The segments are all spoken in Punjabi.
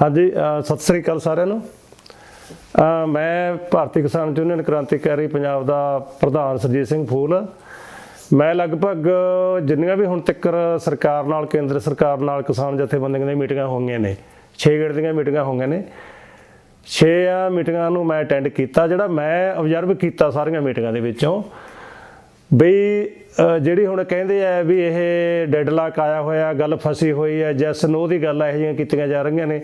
ਹਾਂਜੀ ਸਤਿ ਸ੍ਰੀ ਅਕਾਲ ਸਾਰਿਆਂ ਨੂੰ। ਮੈਂ ਭਾਰਤੀ ਕਿਸਾਨ ਯੂਨੀਅਨ ਕ੍ਰਾਂਤੀਕਾਰੀ ਪੰਜਾਬ ਦਾ ਪ੍ਰਧਾਨ ਸਰਜੀਤ ਸਿੰਘ ਫੂਲ। ਮੈਂ ਲਗਭਗ ਜਿੰਨੀਆਂ ਵੀ ਹੁਣ ਤੱਕ ਸਰਕਾਰ ਨਾਲ, ਕੇਂਦਰ ਸਰਕਾਰ ਨਾਲ ਕਿਸਾਨ ਜਥੇਬੰਦੀਆਂ ਦੀਆਂ ਮੀਟਿੰਗਾਂ ਹੋਈਆਂ ਨੇ 6 ਗੇੜ ਦੀਆਂ ਮੀਟਿੰਗਾਂ ਹੋਈਆਂ ਨੇ 6 ਮੀਟਿੰਗਾਂ ਨੂੰ ਮੈਂ ਅਟੈਂਡ ਕੀਤਾ, ਜਿਹੜਾ ਮੈਂ ਆਬਜ਼ਰਵ ਕੀਤਾ ਸਾਰੀਆਂ ਮੀਟਿੰਗਾਂ ਦੇ ਵਿੱਚੋਂ। ਬਈ ਜਿਹੜੀ ਹੁਣ ਕਹਿੰਦੇ ਆ ਵੀ ਇਹ ਡੈਡਲਾਕ ਆਇਆ ਹੋਇਆ, ਗੱਲ ਫਸੀ ਹੋਈ ਹੈ ਜੈਸ ਨੋ ਦੀ ਗੱਲ ਇਹੋ ਜਿਹੀਆਂ ਕੀਤੀਆਂ ਜਾ ਰਹੀਆਂ ਨੇ,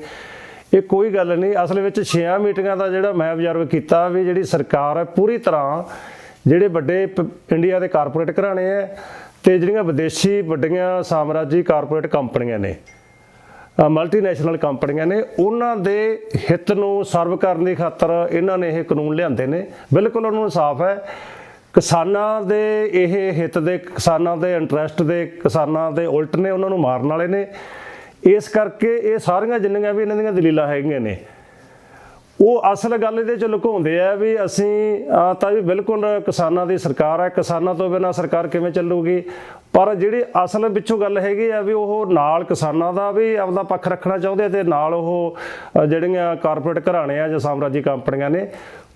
ਇਹ ਕੋਈ ਗੱਲ ਨਹੀਂ। ਅਸਲ ਵਿੱਚ 6 ਮੀਟਿੰਗਾਂ ਦਾ ਜਿਹੜਾ ਮੈਂ ਆਬਜ਼ਰਵ ਕੀਤਾ ਵੀ ਜਿਹੜੀ ਸਰਕਾਰ ਹੈ ਪੂਰੀ ਤਰ੍ਹਾਂ ਜਿਹੜੇ ਵੱਡੇ ਪ- ਇੰਡੀਆ ਦੇ ਕਾਰਪੋਰੇਟ ਘਰਾਣੇ ਹੈ ਤੇ ਜਿਹੜੀਆਂ ਵਿਦੇਸ਼ੀ ਵੱਡੀਆਂ ਸਾਮਰਾਜੀ ਕਾਰਪੋਰੇਟ ਕੰਪਨੀਆਂ ਨੇ ਮਲਟੀਨੈਸ਼ਨਲ ਕੰਪਨੀਆਂ ਨੇ, ਉਹਨਾਂ ਦੇ ਹਿੱਤ ਨੂੰ ਸਰਵ ਕਰਨ ਦੀ ਖਾਤਰ ਇਹਨਾਂ ਨੇ ਇਹ ਕਾਨੂੰਨ ਲਿਆਂਦੇ ਨੇ। ਬਿਲਕੁਲ ਉਹਨਾਂ ਨੂੰ ਸਾਫ਼ ਹੈ। ਕਿਸਾਨਾਂ ਦੇ ਇਹ ਹਿੱਤ ਦੇ, ਕਿਸਾਨਾਂ ਦੇ ਇੰਟਰਸਟ ਦੇ, ਕਿਸਾਨਾਂ ਦੇ ਉਲਟ ਨੇ ਉਹਨਾਂ ਨੂੰ ਮਾਰਨ ਵਾਲੇ ਨੇ। ਇਸ ਕਰਕੇ ਇਹ ਸਾਰੀਆਂ ਜਿੰਨੀਆਂ ਵੀ ਇਹਨਾਂ ਦੀਆਂ ਦਲੀਲਾਂ ਹੈਗੀਆਂ ਨੇ, ਉਹ ਅਸਲ ਗੱਲ ਇਹਦੇ ਚ ਲੁਕਾਉਂਦੇ ਆ ਵੀ ਅਸੀਂ ਤਾਂ ਵੀ ਬਿਲਕੁਲ ਕਿਸਾਨਾਂ ਦੀ ਸਰਕਾਰ ਹੈ ਕਿਸਾਨਾਂ ਤੋਂ ਬਿਨਾਂ ਸਰਕਾਰ ਕਿਵੇਂ ਚੱਲੂਗੀ? ਪਰ ਜਿਹੜੀ ਅਸਲ ਵਿੱਚੋਂ ਗੱਲ ਹੈਗੀ ਆ ਵੀ ਉਹ ਨਾਲ ਕਿਸਾਨਾਂ ਦਾ ਵੀ ਆਪਦਾ ਪੱਖ ਰੱਖਣਾ ਚਾਹੁੰਦੇ ਤੇ ਨਾਲ ਉਹ ਜਿਹੜੀਆਂ ਕਾਰਪੋਰੇਟ ਘਰਾਣੇ ਆ ਜਾਂ ਸਾਮਰਾਜੀ ਕੰਪਨੀਆਂ ਨੇ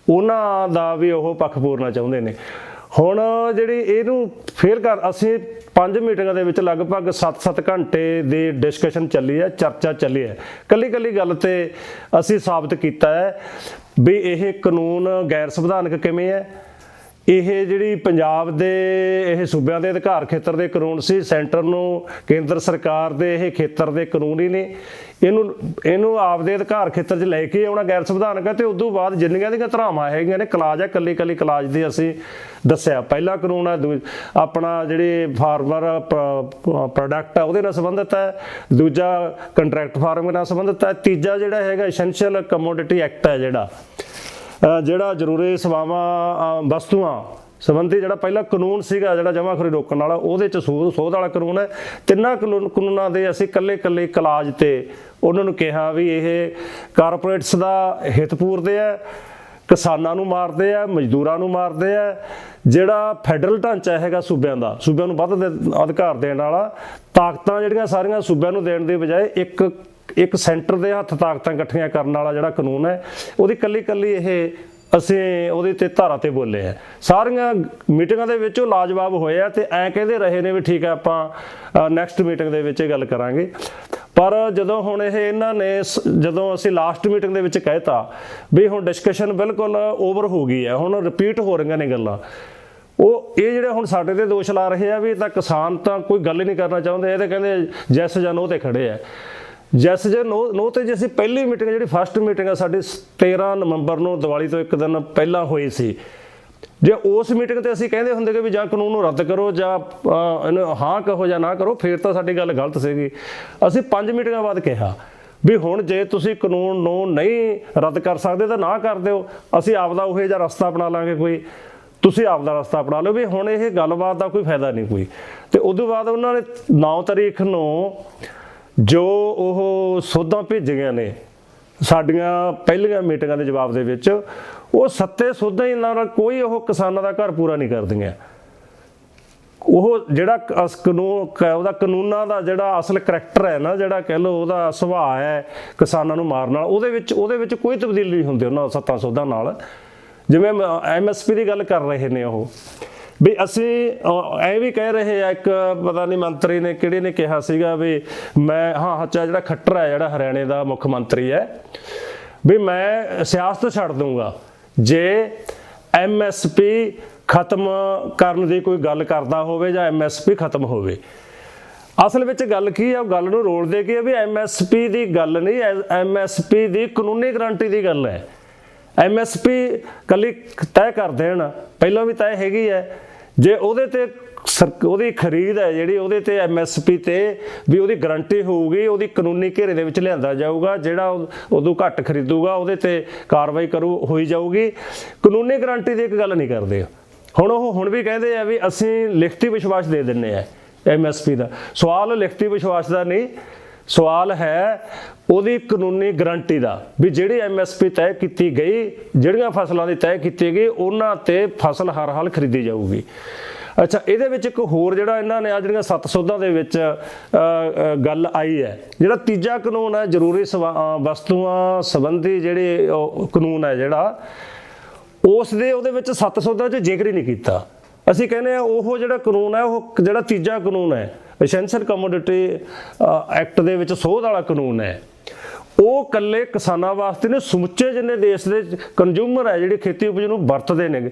ਉਹਨਾਂ ਦਾ ਵੀ ਉਹ ਪੱਖ ਪੂਰਨਾ ਚਾਹੁੰਦੇ ਨੇ। ਹੁਣ ਜਿਹੜੀ ਇਹਨੂੰ ਫੇਰ ਕਰ, ਅਸੀਂ ਪੰਜ ਮੀਟਿੰਗਾਂ ਦੇ ਵਿੱਚ ਲਗਭਗ 7-7 ਘੰਟੇ ਦੀ ਡਿਸਕਸ਼ਨ ਚੱਲੀ ਹੈ, ਚਰਚਾ ਚੱਲੀ ਹੈ। ਕੱਲੀ ਕੱਲੀ ਗੱਲ ਤੇ ਅਸੀਂ ਸਾਬਤ ਕੀਤਾ ਹੈ ਵੀ ਇਹ ਕਾਨੂੰਨ ਗੈਰ ਸੰਵਿਧਾਨਕ ਕਿਵੇਂ ਹੈ ਇਹ ਜਿਹੜੀ ਪੰਜਾਬ ਦੇ ਇਹ ਸੂਬਿਆਂ ਦੇ ਅਧਿਕਾਰ ਖੇਤਰ ਦੇ ਕਾਨੂੰਨ ਸੀ, ਸੈਂਟਰ ਨੂੰ, ਕੇਂਦਰ ਸਰਕਾਰ ਦੇ ਇਹ ਖੇਤਰ ਦੇ ਕਾਨੂੰਨ ਹੀ ਨੇ। ਇਹਨੂੰ ਇਹਨੂੰ ਆਪਦੇ ਅਧਿਕਾਰ ਖੇਤਰ 'ਚ ਲੈ ਕੇ ਆਉਣਾ ਗੈਰ ਸੰਵਿਧਾਨਕ ਹੈ ਤੇ ਉਸ ਤੋਂ ਬਾਅਦ ਜਿੰਨੀਆਂ ਦੀਆਂ ਧਰਾਵਾਂ ਹੈਗੀਆਂ ਨੇ, ਕਲਾਜ ਹੈ ਕੱਲੀ ਕੱਲੀ ਕਲਾਜ ਦੀ ਅਸੀਂ ਦੱਸਿਆ। ਪਹਿਲਾ ਕਾਨੂੰਨ ਹੈ ਦੂ- ਆਪਣਾ ਜਿਹੜੇ ਫਾਰਮਰ ਪ੍ਰੋਡਕਟ ਹੈ, ਉਹਦੇ ਨਾਲ ਸੰਬੰਧਿਤ ਹੈ। ਦੂਜਾ ਕੰਟਰੈਕਟ ਫਾਰਮਿੰਗ ਨਾਲ ਸੰਬੰਧਿਤ ਹੈ। ਤੀਜਾ ਜਿਹੜਾ ਹੈਗਾ ਐਸੈਂਸ਼ੀਅਲ ਕਮੋਡਿਟੀ ਐਕਟ ਹੈ ਜਿਹੜਾ। ਜਿਹੜਾ ਜ਼ਰੂਰੀ ਸੇਵਾਵਾਂ ਵਸਤੂਆਂ ਸੰਬੰਧੀ ਜਿਹੜਾ ਪਹਿਲਾ ਕਾਨੂੰਨ ਸੀਗਾ, ਜਿਹੜਾ ਜਮਾਖੋਰੀ ਰੋਕਣ ਵਾਲਾ, ਉਹਦੇ ਚ ਸੋਧ ਸੋਧ ਵਾਲਾ ਕਾਨੂੰਨ ਹੈ। ਤਿੰਨਾਂ ਕਾਨੂੰਨ, ਕਾਨੂੰਨਾਂ ਦੇ ਅਸੀਂ ਕੱਲੇ ਕੱਲੇ ਕਲਾਜ ਤੇ ਉਹਨਾਂ ਨੂੰ ਕਿਹਾ ਵੀ ਇਹ ਕਾਰਪੋਰੇਟਸ ਦਾ ਹਿੱਤ ਪੂਰਦੇ ਆ, ਕਿਸਾਨਾਂ ਨੂੰ ਮਾਰਦੇ ਆ, ਮਜ਼ਦੂਰਾਂ ਨੂੰ ਮਾਰਦੇ ਆ। ਜਿਹੜਾ ਫੈਡਰਲ ਢਾਂਚਾ ਹੈਗਾ ਸੂਬਿਆਂ ਦਾ, ਸੂਬਿਆਂ ਨੂੰ ਵੱਧ ਦੇ- ਅਧਿਕਾਰ ਦੇਣ ਵਾਲਾ, ਤਾਕਤਾਂ ਜਿਹੜੀਆਂ ਸਾਰੀਆਂ ਸੂਬਿਆਂ ਨੂੰ ਦੇਣ ਦੇ ਬਜਾਏ ਇੱਕ ਇੱਕ ਸੈਂਟਰ ਦੇ ਹੱਥ ਤਾਕਤਾਂ ਇਕੱਠੀਆਂ ਕਰਨ ਵਾਲਾ ਜਿਹੜਾ ਕਾਨੂੰਨ ਹੈ, ਉਹਦੀ ਕੱਲੀ ਕੱਲੀ ਇਹ ਅਸੀਂ ਉਹਦੇ ਤੇ ਧਾਰਾ ਤੇ ਬੋਲੇ ਆ। ਸਾਰੀਆਂ ਮੀਟਿੰਗਾਂ ਦੇ ਵਿੱਚ ਉਹ ਲਾਜਵਾਬ ਹੋਏ ਆ ਤੇ ਐ ਕਹਿੰਦੇ ਰਹੇ ਨੇ ਵੀ ਠੀਕ ਹੈ ਆਪਾਂ ਨੈਕਸਟ ਮੀਟਿੰਗ ਦੇ ਵਿੱਚ ਇਹ ਗੱਲ ਕਰਾਂਗੇ। ਪਰ ਜਦੋਂ ਹੁਣ ਇਹ ਇਹਨਾਂ ਨੇ ਸ- ਜਦੋਂ ਅਸੀਂ ਲਾਸਟ ਮੀਟਿੰਗ ਦੇ ਵਿੱਚ ਕਹਿਤਾ ਵੀ ਹੁਣ ਡਿਸਕਸ਼ਨ ਬਿਲਕੁਲ ਓਵਰ ਹੋ ਗਈ ਹੈ, ਹੁਣ ਰਿਪੀਟ ਹੋ ਰਹੀਆਂ ਨੇ ਗੱਲਾਂ। ਉਹ, ਇਹ ਜਿਹੜੇ ਹੁਣ ਸਾਡੇ ਤੇ ਦੋਸ਼ ਲਾ ਰਹੇ ਆ ਵੀ ਇਹ ਤਾਂ ਕਿਸਾਨ ਤਾਂ ਕੋਈ ਗੱਲ ਹੀ ਨਹੀਂ ਕਰਨਾ ਚਾਹੁੰਦੇ, ਇਹ ਤਾਂ ਕਹਿੰਦੇ ਜੈਸ ਜਨ ਉਹ ਤੇ ਖੜੇ ਆ। ਜੈਸ ਜੇ ਨੋ ਨੋ ਤੇ ਜੇ ਅਸੀਂ ਪਹਿਲੀ ਮੀਟਿੰਗ ਜਿਹੜੀ ਫਸਟ ਮੀਟਿੰਗ ਆ, ਸਾਡੀ 13 ਨਵੰਬਰ ਨੂੰ ਦੀਵਾਲੀ ਤੋਂ ਇੱਕ ਦਿਨ ਪਹਿਲਾਂ ਹੋਈ ਸੀ। ਜੇ ਉਸ ਮੀਟਿੰਗ ਤੇ ਅਸੀਂ ਕਹਿੰਦੇ ਹੁੰਦੇ ਕਿ ਵੀ ਜਾਂ ਕਾਨੂੰਨ ਨੂੰ ਰੱਦ ਕਰੋ ਜਾਂ ਇਹਨੂੰ ਹਾਂ ਕਹੋ ਜਾਂ ਨਾ ਕਰੋ, ਫਿਰ ਤਾਂ ਸਾਡੀ ਗੱਲ ਗਲਤ ਸੀਗੀ। ਅਸੀਂ ਪੰਜ ਮੀਟਿੰਗਾਂ ਬਾਅਦ ਕਿਹਾ ਵੀ ਹੁਣ ਜੇ ਤੁਸੀਂ ਕਾਨੂੰਨ ਨੂੰ ਨਹੀਂ ਰੱਦ ਕਰ ਸਕਦੇ ਤਾਂ ਨਾ ਕਰ ਦਿਓ। ਅਸੀਂ ਆਪਦਾ ਉਹੇ ਜਿਹਾ ਰਸਤਾ ਅਪਣਾ ਲਾਂਗੇ ਕੋਈ। ਤੁਸੀਂ ਆਪਦਾ ਰਸਤਾ ਅਪਣਾ ਲਓ ਵੀ ਹੁਣ ਇਹ ਗੱਲਬਾਤ ਦਾ ਕੋਈ ਫਾਇਦਾ ਨਹੀਂ ਕੋਈ। ਤੇ ਉਦੋਂ ਬਾਅਦ ਉਹਨਾਂ ਨੇ 9 ਤਾਰੀਖ ਨੂੰ ਜੋ ਉਹ ਸੋਧਾਂ ਭੇਜੀਆਂ ਨੇ, ਸਾਡੀਆਂ ਪਹਿਲੀਆਂ ਮੀਟਿੰਗਾਂ ਦੇ ਜਵਾਬ ਦੇ ਵਿੱਚ, ਉਹ ਸੱਤੇ ਸੋਧਾਂ ਹੀ ਨਾਲ ਕੋਈ ਉਹ ਕਿਸਾਨਾਂ ਦਾ ਘਰ ਪੂਰਾ ਨਹੀਂ ਕਰਦੀਆਂ। ਉਹ ਜਿਹੜਾ ਕ- ਅਸ ਕਾਨੂੰਨ, ਕ- ਉਹਦਾ ਕਾਨੂੰਨਾਂ ਦਾ ਜਿਹੜਾ ਅਸਲ ਕਰੈਕਟਰ ਹੈ ਨਾ, ਜਿਹੜਾ ਕਹਿ ਲਓ ਉਹਦਾ ਸੁਭਾਅ ਹੈ ਕਿਸਾਨਾਂ ਨੂੰ ਮਾਰਨ ਵਾਲਾ ਉਹਦੇ ਵਿੱਚ ਉਹਦੇ ਵਿੱਚ ਕੋਈ ਤਬਦੀਲੀ ਨਹੀਂ ਹੁੰਦੀ ਉਹਨਾਂ ਸੱਤਾਂ ਸੋਧਾਂ ਨਾਲ। ਜਿਵੇਂ ਐਮਐਸਪੀ ਦੀ ਗੱਲ ਕਰ ਰਹੇ ਨੇ ਉਹ। ਵੀ ਅਸੀਂ ਅ, ਐ ਵੀ ਕਹਿ ਰਹੇ ਆ ਇੱਕ ਪਤਾ ਨਹੀਂ ਮੰਤਰੀ ਨੇ ਕਿਹੜੇ ਨੇ ਕਿਹਾ ਸੀਗਾ ਵੀ ਮੈਂ ਹਾਂ ਅੱਛਾ ਜਿਹੜਾ ਖੱਟਰ ਹੈ ਜਿਹੜਾ ਹਰਿਆਣੇ ਦਾ ਮੁੱਖ ਮੰਤਰੀ ਹੈ ਵੀ ਮੈਂ ਸਿਆਸਤ ਛੱਡ ਦੂੰਗਾ ਜੇ ਐਮਐਸਪੀ ਖਤਮ ਕਰਨ ਦੀ ਕੋਈ ਗੱਲ ਕਰਦਾ ਹੋਵੇ ਜਾਂ ਐਮਐਸਪੀ ਖਤਮ ਹੋਵੇ। ਅਸਲ ਵਿੱਚ ਗੱਲ ਕੀ ਆ ਉਹ ਗੱਲ ਨੂੰ ਰੋਲ ਦੇ ਕੇ ਵੀ ਐਮਐਸਪੀ ਦੀ ਗੱਲ ਨਹੀਂ ਐਮਐਸਪੀ ਦੀ ਕਾਨੂੰਨੀ ਗਰੰਟੀ ਦੀ ਗੱਲ ਹੈ। ਐਮਐਸਪੀ ਕੱਲੀ ਤੈਅ ਕਰ ਦੇਣ ਪਹਿਲਾਂ ਵੀ ਤੈਅ ਹੈਗੀ ਹੈ। ਜੇ ਉਹਦੇ ਤੇ ਸਰ- ਉਹਦੀ ਖਰੀਦ ਹੈ ਜਿਹੜੀ, ਉਹਦੇ ਤੇ ਐਮਐਸਪੀ ਤੇ ਵੀ ਉਹਦੀ ਗਾਰੰਟੀ ਹੋਊਗੀ, ਉਹਦੀ ਕਾਨੂੰਨੀ ਘੇਰੇ ਦੇ ਵਿੱਚ ਲਿਆਂਦਾ ਜਾਊਗਾ, ਜਿਹੜਾ ਉਹ- ਉਦੋਂ ਘੱਟ ਖਰੀਦੂਗਾ, ਉਹਦੇ ਤੇ ਕਾਰਵਾਈ ਕਰੂ ਹੋਈ ਜਾਊਗੀ। ਕਾਨੂੰਨੀ ਗਾਰੰਟੀ ਦੀ ਇੱਕ ਗੱਲ ਨਹੀਂ ਕਰਦੇ ਹੁਣ ਉਹ ਹੁਣ ਵੀ ਕਹਿੰਦੇ ਆ ਵੀ ਅਸੀਂ ਲਿਖਤੀ ਵਿਸ਼ਵਾਸ ਦੇ ਦਿੰਨੇ ਆ ਐਮਐਸਪੀ ਦਾ। ਸਵਾਲ ਲਿਖਤੀ ਵਿਸ਼ਵਾਸ ਦਾ ਨਹੀਂ ਸਵਾਲ ਹੈ ਉਹਦੀ ਕਾਨੂੰਨੀ ਗਰੰਟੀ ਦਾ, ਵੀ ਜਿਹੜੀ ਐਮਐਸਪੀ ਤੈਅ ਕੀਤੀ ਗਈ, ਜਿਹੜੀਆਂ ਫਸਲਾਂ ਦੀ ਤੈਅ ਕੀਤੀ ਗਈ, ਉਹਨਾਂ ਤੇ ਫਸਲ ਹਰ ਹਾਲ ਖਰੀਦੀ ਜਾਊਗੀ। ਅੱਛਾ, ਇਹਦੇ ਵਿੱਚ ਇੱਕ ਹੋਰ ਜਿਹੜਾ ਇਹਨਾਂ ਨੇ ਆ ਜਿਹੜੀਆਂ ਸੱਤ ਸੌਦਾ ਦੇ ਵਿੱਚ ਗੱਲ ਆਈ ਹੈ, ਜਿਹੜਾ ਤੀਜਾ ਕਾਨੂੰਨ ਹੈ, ਜ਼ਰੂਰੀ ਸਵਾ- ਵਸਤੂਆਂ ਸੰਬੰਧੀ ਜਿਹੜੇ ਉਹ ਕਾਨੂੰਨ ਹੈ ਜਿਹੜਾ ਉਸ ਦੇ ਉਹਦੇ ਵਿੱਚ ਸੱਤ ਸੌਦਾ 'ਚ ਜ਼ਿਕਰ ਹੀ ਨਹੀਂ ਕੀਤਾ। ਅਸੀਂ ਕਹਿੰਦੇ ਆ ਉਹ ਜਿਹੜਾ ਕਾਨੂੰਨ ਹੈ, ਉਹ ਜਿਹੜਾ ਤੀਜਾ ਕਾਨੂੰਨ ਹੈ ਐਸੈਂਸ਼ੀਅਲ ਕਮੋਡਿਟੀ ਐਕਟ ਦੇ ਵਿੱਚ ਸੋਧ ਵਾਲਾ ਕਾਨੂੰਨ ਹੈ। ਉਹ ਕੱਲੇ ਕਿਸਾਨਾਂ ਵਾਸਤੇ ਨੇ ਸਮੁੱਚੇ ਜਿੰਨੇ ਦੇਸ਼ ਦੇ ਕੰਜ਼ੂਮਰ ਹੈ, ਜਿਹੜੇ ਖੇਤੀ ਉਪਜ ਨੂੰ ਵਰਤਦੇ ਨੇ।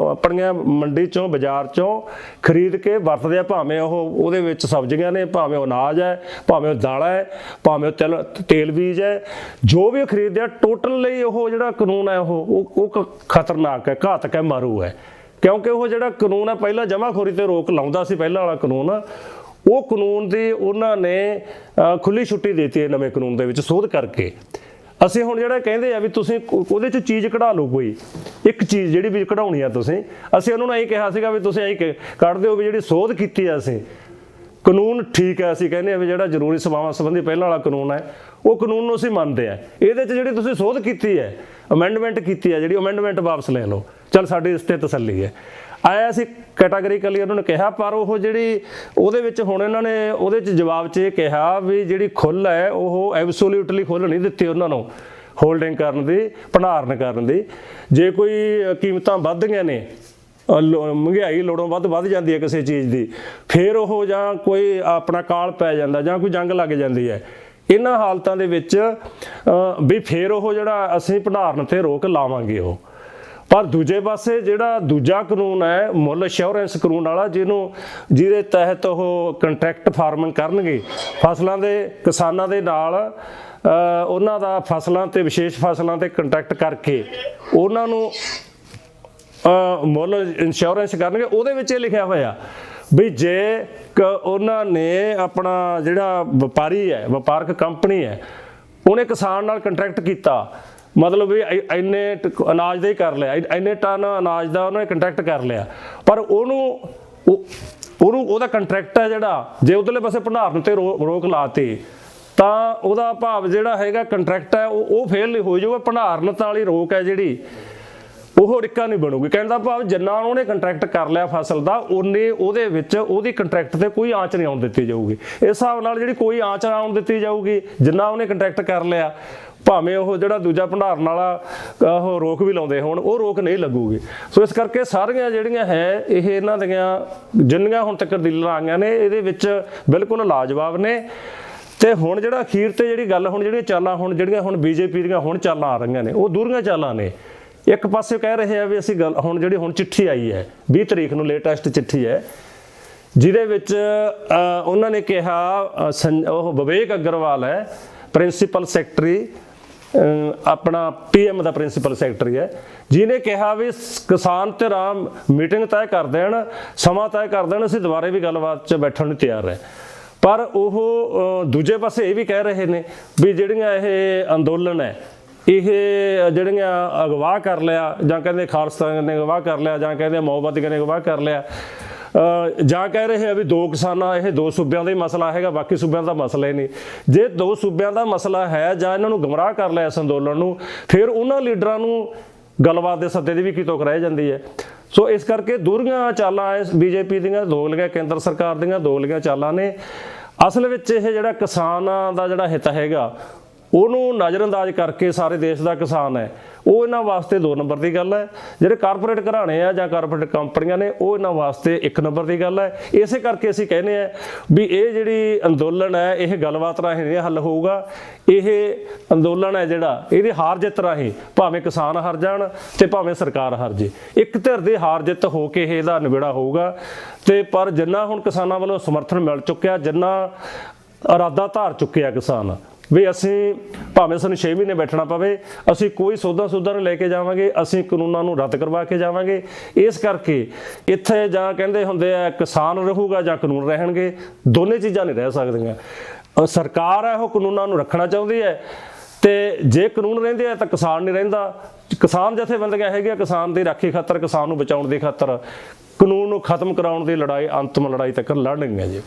ਆਪਣੀਆਂ ਮੰਡੀ ਚੋਂ, ਬਾਜ਼ਾਰ ਚੋਂ ਖਰੀਦ ਕੇ ਵਰਤਦੇ ਆ, ਭਾਵੇਂ ਉਹ ਉਹਦੇ ਵਿੱਚ ਸਬਜ਼ੀਆਂ ਨੇ, ਭਾਵੇਂ ਉਹ ਅਨਾਜ ਹੈ, ਭਾਵੇਂ ਉਹ ਦਾਲਾਂ ਹੈ, ਭਾਵੇਂ ਉਹ ਤਿਲ, ਤੇਲ ਬੀਜ ਹੈ। ਜੋ ਵੀ ਉਹ ਖਰੀਦਦੇ ਆ ਟੋਟਲ ਲਈ ਉਹ ਜਿਹੜਾ ਕਾਨੂੰਨ ਹੈ, ਉਹ, ਉਹ- ਉਹ ਕ- ਖਤਰਨਾਕ ਹੈ, ਘਾਤਕ ਹੈ, ਮਾਰੂ ਹੈ। ਕਿਉਂਕਿ ਉਹ ਜਿਹੜਾ ਕਾਨੂੰਨ ਹੈ, ਪਹਿਲਾਂ ਜਮਾਖੋਰੀ ਤੇ ਰੋਕ ਲਾਉਂਦਾ ਸੀ, ਪਹਿਲਾਂ ਵਾਲਾ ਕਾਨੂੰਨ। ਉਹ ਕਾਨੂੰਨ ਦੀ ਉਹਨਾਂ ਨੇ ਅ, ਖੁੱਲੀ ਛੁੱਟੀ ਦਿੱਤੀ ਹੈ ਨਵੇਂ ਕਾਨੂੰਨ ਦੇ ਵਿੱਚ ਸੋਧ ਕਰਕੇ। ਅਸੀਂ ਹੁਣ ਜਿਹੜਾ ਕਹਿੰਦੇ ਆ ਵੀ ਤੁਸੀਂ ਉਹਦੇ ਚ ਚੀਜ਼ ਕਢਾ ਲਓ ਕੋਈ। ਇੱਕ ਚੀਜ਼ ਜਿਹੜੀ ਵੀ ਕਢਾਉਣੀ ਆ ਤੁਸੀਂ। ਅਸੀਂ ਉਹਨਾਂ ਨੂੰ ਇਹ ਕਿਹਾ ਸੀਗਾ ਵੀ ਤੁਸੀਂ ਇਹੀ ਕ- ਕੱਢ ਦਿਓ ਵੀ ਜਿਹੜੀ ਸੋਧ ਕੀਤੀ ਆ ਅਸੀਂ। ਕਾਨੂੰਨ ਠੀਕ ਹੈ ਅਸੀਂ ਕਹਿੰਦੇ ਆ ਵੀ ਜਿਹੜਾ ਜ਼ਰੂਰੀ ਸੇਵਾਵਾਂ ਸੰਬੰਧੀ ਪਹਿਲਾਂ ਵਾਲਾ ਕਾਨੂੰਨ ਹੈ ਉਹ ਕਾਨੂੰਨ ਨੂੰ ਅਸੀਂ ਮੰਨਦੇ ਆ। ਇਹਦੇ 'ਚ ਜਿਹੜੀ ਤੁਸੀਂ ਸੋਧ ਕੀਤੀ ਹੈ ਅਮੈਂਡਮੈਂਟ ਕੀਤੀ ਹੈ ਜਿਹੜੀ ਅਮੈਂਡਮੈਂਟ ਵਾਪਸ ਲੈ ਲਓ। ਚਲ ਸਾਡੀ ਇਸ ਤੇ ਤਸੱਲੀ ਹੈ। ਆਇਆ ਅਸੀਂ ਕੈਟਾਗਰੀਕਲੀ ਉਹਨਾਂ ਨੂੰ ਕਿਹਾ, ਪਰ ਉਹ ਜਿਹੜੀ ਉਹਦੇ ਵਿੱਚ ਹੁਣ ਇਹਨਾਂ ਨੇ ਉਹਦੇ 'ਚ ਜਵਾਬ 'ਚ ਇਹ ਕਿਹਾ ਵੀ ਜਿਹੜੀ ਖੁੱਲ ਹੈ, ਉਹ ਐਬਸੋਲੂਟਲੀ ਖੁੱਲ ਨਹੀਂ ਦਿੱਤੀ ਉਹਨਾਂ ਨੂੰ ਹੋਲਡਿੰਗ ਕਰਨ ਦੀ, ਭੰਡਾਰਨ ਕਰਨ ਦੀ। ਜੇ ਕੋਈ ਕੀਮਤਾਂ ਵੱਧ ਗਈਆਂ ਨੇ ਲੋ- ਮਹਿੰਗਾਈ ਲੋੜੋਂ ਵੱਧ ਵੱਧ ਜਾਂਦੀ ਹੈ ਕਿਸੇ ਚੀਜ਼ ਦੀ, ਫਿਰ ਉਹ ਜਾਂ ਕੋਈ ਆਪਣਾ ਕਾਲ ਪੈ ਜਾਂਦਾ ਜਾਂ ਕੋਈ ਜੰਗ ਲੱਗ ਜਾਂਦੀ ਹੈ। ਇਹਨਾਂ ਹਾਲਤਾਂ ਦੇ ਵਿੱਚ ਵੀ ਫਿਰ ਉਹ ਜਿਹੜਾ ਅਸੀਂ ਭੰਡਾਰਨ ਤੇ ਰੋਕ ਲਾਵਾਂਗੇ ਉਹ। ਪਰ ਦੂਜੇ ਪਾਸੇ ਜਿਹੜਾ ਦੂਜਾ ਕਾਨੂੰਨ ਹੈ, ਮੁੱਲ ਅਸ਼ੋਰੈਂਸ ਕਾਨੂੰਨ ਵਾਲਾ, ਜਿਹਨੂੰ, ਜਿਹਦੇ ਤਹਿਤ ਉਹ ਕੰਟਰੈਕਟ ਫਾਰਮਿੰਗ ਕਰਨਗੇ, ਫਸਲਾਂ ਦੇ, ਕਿਸਾਨਾਂ ਦੇ ਨਾਲ ਉਹਨਾਂ ਦਾ ਫਸਲਾਂ ਤੇ, ਵਿਸ਼ੇਸ਼ ਫਸਲਾਂ ਤੇ ਕੰਟਰੈਕਟ ਕਰਕੇ ਉਹਨਾਂ ਨੂੰ ਮੁੱਲ ਇੰਸ਼ੋਰੈਂਸ ਕਰਨਗੇ, ਉਹਦੇ ਵਿੱਚ ਇਹ ਲਿਖਿਆ ਹੋਇਆ ਵੀ ਜੇ ਕ- ਉਹਨਾਂ ਨੇ ਆਪਣਾ ਜਿਹੜਾ ਵਪਾਰੀ ਹੈ, ਵਪਾਰਕ ਕੰਪਨੀ ਹੈ, ਉਹਨੇ ਕਿਸਾਨ ਨਾਲ ਕੰਟਰੈਕਟ ਕੀਤਾ ਮਤਲਬ ਵੀ ਇੰਨੇ ਟ- ਅਨਾਜ ਦਾ ਹੀ ਕਰ ਲਿਆ ਇੰਨੇ ਟਨ ਅਨਾਜ ਦਾ ਉਹਨੇ ਕੰਟਰੈਕਟ ਕਰ ਲਿਆ। ਪਰ ਉਹਨੂੰ ਉਹ- ਉਹਨੂੰ ਉਹਦਾ ਕੰਟਰੈਕਟ ਹੈ ਜਿਹੜਾ, ਜੇ ਉਧਰਲੇ ਪਾਸੇ ਭੰਡਾਰਨ ਤੇ ਰੋ- ਰੋਕ ਲਾਤੀ, ਤਾਂ ਉਹਦਾ ਭਾਵ ਜਿਹੜਾ ਹੈਗਾ ਕੰਟਰੈਕਟ ਹੈ ਉਹ ਉਹ ਫੇਲ ਹੋ ਜਾਊਗਾ ਭੰਡਾਰਨ ਵਾਲੀ ਰੋਕ ਹੈ ਜਿਹੜੀ। ਉਹ ਰਿਕਾ ਨਹੀਂ ਬਣੂਗੀ। ਕਹਿਣ ਦਾ ਭਾਵ ਜਿੰਨਾ ਉਹਨੇ ਕੰਟਰੈਕਟ ਕਰ ਲਿਆ ਫਸਲ ਦਾ, ਉਹਨੇ ਉਹਦੇ ਵਿੱਚ ਉਹਦੀ ਕੰਟਰੈਕਟ ਤੇ ਕੋਈ ਆਂਚ ਨਹੀਂ ਆਉਣ ਦਿੱਤੀ ਜਾਊਗੀ। ਇਸ ਹਿਸਾਬ ਨਾਲ ਜਿਹੜੀ ਕੋਈ ਆਂਚ ਨਾ ਆਉਣ ਦਿੱਤੀ ਜਾਊਗੀ, ਜਿੰਨਾ ਉਹਨੇ ਕੰਟਰੈਕਟ ਕਰ ਲਿਆ, ਭਾਵੇਂ ਉਹ ਜਿਹੜਾ ਦੂਜਾ ਭੰਡਾਰਨ ਵਾਲਾ ਉਹ ਰੋਕ ਵੀ ਲਾਉਂਦੇ ਹੋਣ, ਉਹ ਰੋਕ ਨਹੀਂ ਲੱਗੂਗੀ। ਸੋ ਇਸ ਕਰਕੇ ਸਾਰੀਆਂ ਜਿਹੜੀਆਂ ਹੈ, ਇਹ ਇਹਨਾਂ ਦੀਆਂ ਜਿੰਨੀਆਂ ਹੁਣ ਤੱਕ ਦਿਲਾਂ ਆਈਆਂ ਨੇ, ਇਹਦੇ ਵਿੱਚ ਬਿਲਕੁਲ ਲਾਜਵਾਬ ਨੇ। ਤੇ ਹੁਣ ਜਿਹੜਾ ਅਖੀਰ ਤੇ ਜਿਹੜੀ ਗੱਲ, ਹੁਣ ਜਿਹੜੀਆਂ ਚਾਲਾਂ, ਹੁਣ ਜਿਹੜੀਆਂ ਹੁਣ ਬੀਜੇਪੀ ਦੀਆਂ ਹੁਣ ਚਾਲਾਂ ਆ ਰਹੀਆਂ ਨੇ, ਉਹ ਦੂਰੀਆਂ ਚਾਲਾਂ ਨੇ। ਇੱਕ ਪਾਸੇ ਕਹਿ ਰਹੇ ਆ ਵੀ ਅਸੀਂ ਗੱਲ ਹੁਣ ਜਿਹੜੀ ਹੁਣ ਚਿੱਠੀ ਆਈ ਹੈ 20 ਤਰੀਕ ਨੂੰ ਲੇਟੈਸਟ ਚਿੱਠੀ ਹੈ ਜਿਹਦੇ ਵਿੱਚ ਉਹਨਾਂ ਨੇ ਕਿਹਾ ਅ, ਉਹ ਵਿਵੇਕ ਅਗਰਵਾਲ ਹੈ ਪ੍ਰਿੰਸੀਪਲ ਸੈਕਟਰੀ ਅ, ਆਪਣਾ ਪੀਐਮ ਦਾ ਪ੍ਰਿੰਸੀਪਲ ਸੈਕਟਰੀ ਹੈ ਜਿਹਨੇ ਕਿਹਾ ਵੀ ਕਿਸਾਨ ਤੇ ਰਾਮ ਮੀਟਿੰਗ ਤੈਅ ਕਰ ਦੇਣ ਸਮਾਂ ਤੈਅ ਕਰ ਦੇਣ ਅਸੀਂ ਦੁਬਾਰੇ ਵੀ ਗੱਲਬਾਤ 'ਚ ਬੈਠਣ ਨੂੰ ਤਿਆਰ ਹੈ। ਪਰ ਉਹ ਦੂਜੇ ਪਾਸੇ ਇਹ ਵੀ ਕਹਿ ਰਹੇ ਨੇ ਵੀ ਜਿਹੜੀਆਂ ਇਹ ਅੰਦੋਲਨ ਹੈ ਇਹ ਜਿਹੜੀਆਂ ਅਗਵਾ ਕਰ ਲਿਆ, ਜਾਂ ਕਹਿੰਦੇ ਖਾਲਸਤਾਨ ਨੇ ਅਗਵਾ ਕਰ ਲਿਆ, ਜਾਂ ਕਹਿੰਦੇ ਮਾਓਵਾਦੀਆਂ ਨੇ ਅਗਵਾ ਕਰ ਲਿਆ ਜਾਂ ਕਹਿ ਰਹੇ ਆ ਵੀ ਦੋ ਕਿਸਾਨਾਂ, ਇਹ ਦੋ ਸੂਬਿਆਂ ਦਾ ਹੀ ਮਸਲਾ ਹੈਗਾ, ਬਾਕੀ ਸੂਬਿਆਂ ਦਾ ਮਸਲਾ ਹੀ ਨਹੀਂ। ਜੇ ਦੋ ਸੂਬਿਆਂ ਦਾ ਮਸਲਾ ਹੈ, ਜਾਂ ਇਹਨਾਂ ਨੂੰ ਗਮਰਾਹ ਕਰ ਲਿਆ ਇਸ ਅੰਦੋਲਨ ਨੂੰ, ਫਿਰ ਉਹਨਾਂ ਲੀਡਰਾਂ ਨੂੰ ਗੱਲਬਾਤ ਦੇ ਸੱਦੇ ਦੀ ਵੀ ਕੀ ਤੋਕ ਰਹਿ ਜਾਂਦੀ ਹੈ। ਸੋ ਇਸ ਕਰਕੇ ਦੂਰੀਆਂ ਚਾਲਾਂ ਇਸ ਬੀਜੇਪੀ ਦੀਆਂ, ਦੋ ਲਗੀਆਂ ਕੇਂਦਰ ਸਰਕਾਰ ਦੀਆਂ, ਦੋ ਲਗੀਆਂ ਚਾਲਾਂ ਨੇ। ਅਸਲ ਵਿੱਚ ਇਹ ਜਿਹੜਾ ਕਿਸਾਨਾਂ ਦਾ ਜਿਹੜਾ ਹਿੱਤ ਹੈਗਾ ਉਹਨੂੰ ਨਜ਼ਰਅੰਦਾਜ਼ ਕਰਕੇ ਸਾਰੇ ਦੇਸ਼ ਦਾ ਕਿਸਾਨ ਹੈ। ਉਹ ਇਹਨਾਂ ਵਾਸਤੇ ਦੋ ਨੰਬਰ ਦੀ ਗੱਲ ਹੈ। ਜਿਹੜੇ ਕਾਰਪੋਰੇਟ ਘਰਾਣੇ ਆ ਜਾਂ ਕਾਰਪੋਰੇਟ ਕੰਪਨੀਆਂ ਨੇ, ਉਹ ਇਹਨਾਂ ਵਾਸਤੇ ਇੱਕ ਨੰਬਰ ਦੀ ਗੱਲ ਹੈ। ਇਸੇ ਕਰਕੇ ਅਸੀਂ ਕਹਿੰਦੇ ਆ ਵੀ ਇਹ ਜਿਹੜੀ ਅੰਦੋਲਨ ਹੈ, ਇਹ ਗੱਲਬਾਤ ਰਾਹੀਂ ਨਹੀਂ ਹੱਲ ਹੋਊਗਾ। ਇਹ ਅੰਦੋਲਨ ਹੈ ਜਿਹੜਾ, ਇਹਦੀ ਹਾਰ ਜਿੱਤ ਰਾਹੀਂ ਭਾਵੇਂ ਕਿਸਾਨ ਹਾਰ ਜਾਣ ਤੇ ਭਾਵੇਂ ਸਰਕਾਰ ਹਾਰ ਜੇ। ਇੱਕ ਧਿਰ ਦੀ ਹਾਰ ਜਿੱਤ ਹੋ ਕੇ ਇਹਦਾ ਨਿਬੇੜਾ ਹੋਊਗਾ। ਤੇ ਪਰ ਜਿੰਨਾ ਹੁਣ ਕਿਸਾਨਾਂ ਵੱਲੋਂ ਸਮਰਥਨ ਮਿਲ ਚੁੱਕਿਆ, ਜਿੰਨਾ ਇਰਾਦਾ ਧਾਰ ਚੁੱਕਿਆ ਕਿਸਾਨ ਵੀ ਅਸੀਂ ਭਾਵੇਂ ਸਾਨੂੰ 6 ਮਹੀਨੇ ਬੈਠਣਾ ਪਵੇ, ਅਸੀਂ ਕੋਈ ਸੌਦਾ ਸੌਦਾ ਨੂੰ ਲੈ ਕੇ ਜਾਵਾਂਗੇ, ਅਸੀਂ ਕਾਨੂੰਨਾਂ ਨੂੰ ਰੱਦ ਕਰਵਾ ਕੇ ਜਾਵਾਂਗੇ। ਇਸ ਕਰਕੇ ਇੱਥੇ ਜਾਂ ਕਹਿੰਦੇ ਹੁੰਦੇ ਆ, ਕਿਸਾਨ ਰਹੂਗਾ ਜਾਂ ਕਾਨੂੰਨ ਰਹਿਣਗੇ, ਦੋਨੇ ਚੀਜ਼ਾਂ ਨਹੀਂ ਰਹਿ ਸਕਦੀਆਂ। ਸਰਕਾਰ ਹੈ ਉਹ ਕਾਨੂੰਨਾਂ ਨੂੰ ਰੱਖਣਾ ਚਾਹੁੰਦੀ ਹੈ। ਤੇ ਜੇ ਕਾਨੂੰਨ ਰਹਿੰਦੇ ਆ, ਤਾਂ ਕਿਸਾਨ ਨਹੀਂ ਰਹਿੰਦਾ। ਕਿਸਾਨ ਜਥੇਬੰਦੀਆਂ ਹੈਗੀਆਂ ਕਿਸਾਨ ਦੀ ਰਾਖੀ ਖਾਤਰ, ਕਿਸਾਨ ਨੂੰ ਬਚਾਉਣ ਦੀ ਖਾਤਰ। ਕਾਨੂੰਨ ਨੂੰ ਖਤਮ ਕਰਾਉਣ ਦੀ ਲੜਾਈ, ਅੰਤਮ ਲੜਾਈ ਤੱਕ ਲੜਨਗੀਆਂ ਜੀ।